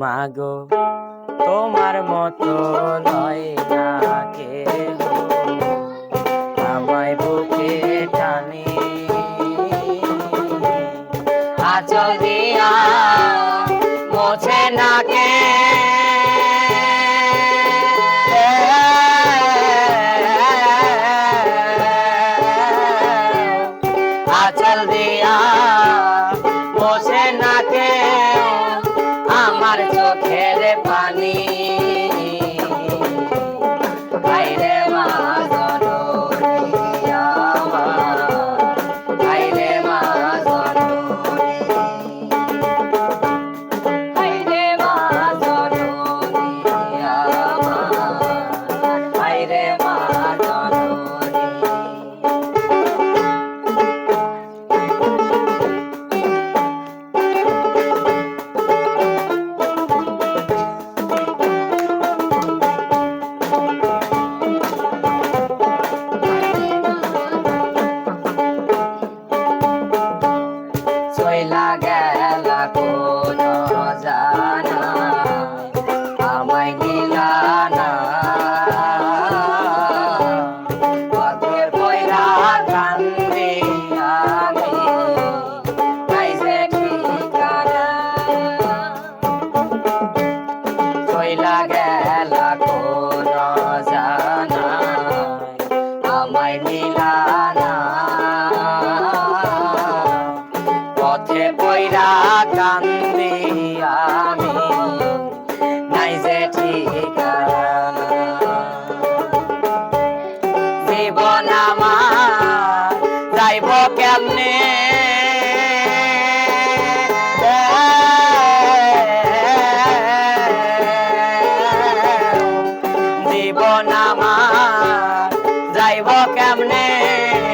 মাগো তোমার মতো নয় না কে আমায় বুকে টানে। আচল দিয়া আমার চোখের পানি। ako. його камне.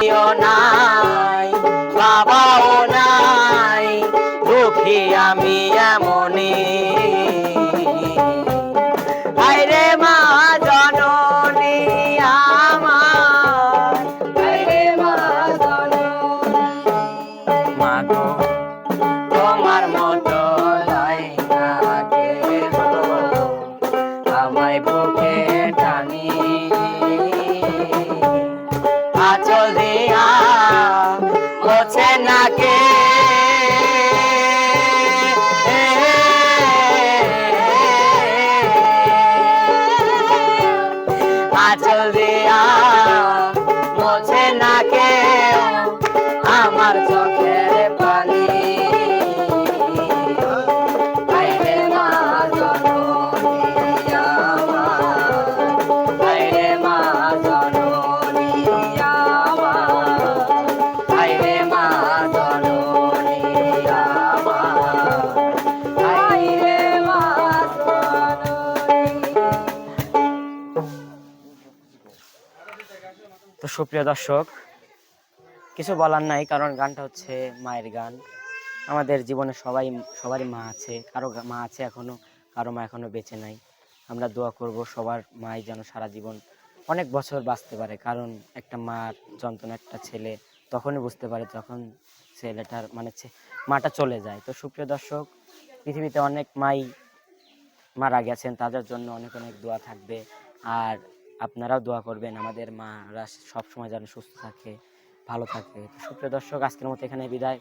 You're not. Again. তো সুপ্রিয় দর্শক, কিছু বলার নাই, কারণ গানটা হচ্ছে মায়ের গান। আমাদের জীবনে সবাই, সবারই মা আছে, কারও মা আছে এখনও, কারও মা এখনও বেঁচে নাই। আমরা দোয়া করব সবার মাই যেন সারা জীবন অনেক বছর বাঁচতে পারে, কারণ একটা মার যন্ত্রণা, একটা ছেলে তখনই বুঝতে পারে যখন ছেলেটার মানে মাটা চলে যায়। তো সুপ্রিয় দর্শক, পৃথিবীতে অনেক মাই মারা গেছেন, তাদের জন্য অনেক অনেক দোয়া থাকবে। আর আপনারাও দোয়া করবেন, আমাদের মারা সবসময় যেন সুস্থ থাকে, ভালো থাকে। সুপ্রিয় দর্শক, আজকের মতো এখানে বিদায়।